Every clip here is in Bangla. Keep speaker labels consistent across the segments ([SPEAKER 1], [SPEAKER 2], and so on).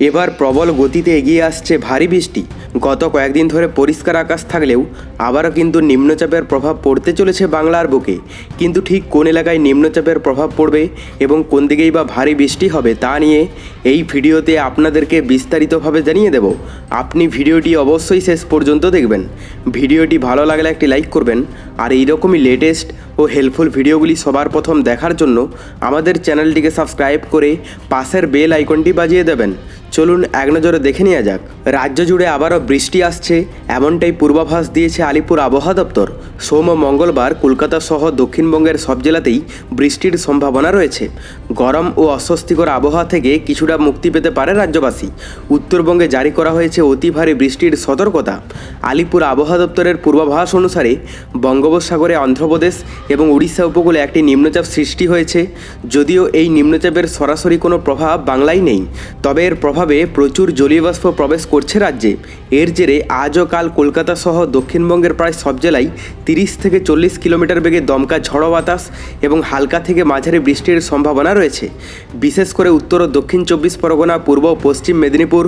[SPEAKER 1] এবার প্রবল গতিতে এগিয়ে আসছে ভারী বৃষ্টি। গত কয়েকদিন ধরে পরিষ্কার আকাশ থাকলেও আবারও কিন্তু নিম্নচাপের প্রভাব পড়তে চলেছে বাংলার বুকে। কিন্তু ঠিক কোন এলাকায় নিম্নচাপের প্রভাব পড়বে এবং কোন দিকেই বা ভারী বৃষ্টি হবে তা নিয়ে এই ভিডিওতে আপনাদেরকে বিস্তারিতভাবে জানিয়ে দেব। আপনি ভিডিওটি অবশ্যই শেষ পর্যন্ত দেখবেন। ভিডিওটি ভালো লাগলে একটি লাইক করবেন। আর এইরকমই লেটেস্ট ও হেল্পফুল ভিডিওগুলি সবার প্রথম দেখার জন্য আমাদের চ্যানেলটিকে সাবস্ক্রাইব করে পাশের বেল আইকনটি বাজিয়ে দেবেন। চলুন এক নজরে দেখে নেওয়া যাক। রাজ্য জুড়ে আবারও বৃষ্টি আসছে, এমনটাই পূর্বাভাস দিয়েছে আলিপুর আবহাওয়া দপ্তর। সোম ও মঙ্গলবার কলকাতা সহ দক্ষিণবঙ্গের সব জেলাতেই বৃষ্টির সম্ভাবনা রয়েছে। গরম ও অস্বস্তিকর আবহাওয়া থেকে কিছুটা মুক্তি পেতে পারে রাজ্যবাসী। উত্তরবঙ্গে জারি করা হয়েছে অতি ভারী বৃষ্টির সতর্কতা। আলিপুর আবহাওয়া দপ্তরের পূর্বাভাস অনুসারে বঙ্গোপসাগরে অন্ধ্রপ্রদেশ এবং উড়িষ্যা উপকূলে একটি নিম্নচাপ সৃষ্টি হয়েছে। যদিও এই নিম্নচাপের সরাসরি কোনো প্রভাব বাংলায় নেই। তবে এর প্রভাবে প্রচুর জলীয় বাষ্প প্রবেশ করছে রাজ্যে। এর জেরে আজ ও কাল কলকাতা সহ দক্ষিণবঙ্গের প্রায় সব জেলায় তিরিশ থেকে চল্লিশ কিলোমিটার বেগে দমকা ঝড়ো বাতাস এবং হালকা থেকে মাঝারি বৃষ্টির সম্ভাবনা রয়েছে। বিশেষ করে উত্তর ও দক্ষিণ চব্বিশ পরগনা, পূর্ব পশ্চিম মেদিনীপুর,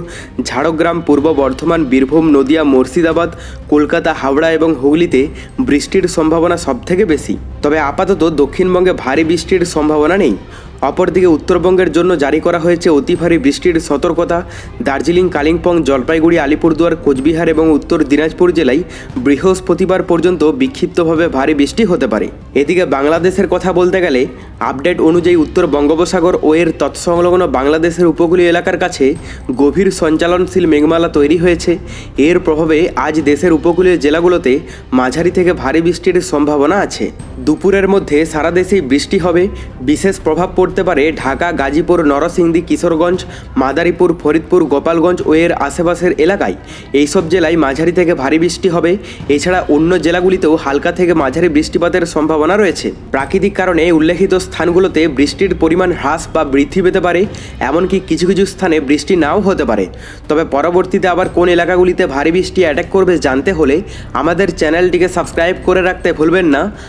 [SPEAKER 1] ঝাড়গ্রাম, পূর্ব বর্ধমান, বীরভূম, নদিয়া, মুর্শিদাবাদ, কলকাতা, হাওড়া এবং হুগলিতে বৃষ্টির সম্ভাবনা সবথেকে বেশি। তবে আপাতত দক্ষিণবঙ্গে ভারী বৃষ্টির সম্ভাবনা নেই। অপরদিকে উত্তরবঙ্গের জন্য জারি করা হয়েছে অতি ভারী বৃষ্টির সতর্কতা। দার্জিলিং, কালিম্পং, জলপাইগুড়ি, আলিপুরদুয়ার, কোচবিহার এবং উত্তর দিনাজপুর জেলায় বৃহস্পতিবার পর্যন্ত বিক্ষিপ্তভাবে ভারী বৃষ্টি হতে পারে। এদিকে বাংলাদেশের কথা বলতে গেলে, আপডেট অনুযায়ী উত্তর বঙ্গোপসাগর ও এর তৎসংলগ্ন বাংলাদেশের উপকূলীয় এলাকার কাছে গভীর সঞ্চালনশীল মেঘমালা তৈরি হয়েছে। এর প্রভাবে আজ দেশের উপকূলীয় জেলাগুলোতে মাঝারি থেকে ভারী বৃষ্টির সম্ভাবনা আছে। দুপুরের মধ্যে সারা দেশেই বৃষ্টি হবে। বিশেষ প্রভাব পড়তে পারে ঢাকা, গাজীপুর, নরসিংদী, কিশোরগঞ্জ, মাদারীপুর, ফরিদপুর, গোপালগঞ্জ ও এর আশেপাশের এলাকায়। এইসব জেলায় মাঝারি থেকে ভারী বৃষ্টি হবে। এছাড়া অন্য জেলাগুলিতেও হালকা থেকে মাঝারি বৃষ্টিপাতের সম্ভাবনা রয়েছে। প্রাকৃতিক কারণে উল্লেখিত স্থানগুলোতে বৃষ্টির পরিমাণ হ্রাস বা বৃদ্ধি পেতে পারে। এমনকি কিছু কিছু স্থানে বৃষ্টি নাও হতে পারে। তবে পরবর্তীতে আবার কোন এলাকাগুলিতে ভারী বৃষ্টি অ্যাটাক করবে জানতে হলে আমাদের চ্যানেলটিকে সাবস্ক্রাইব করে রাখতে ভুলবেন না।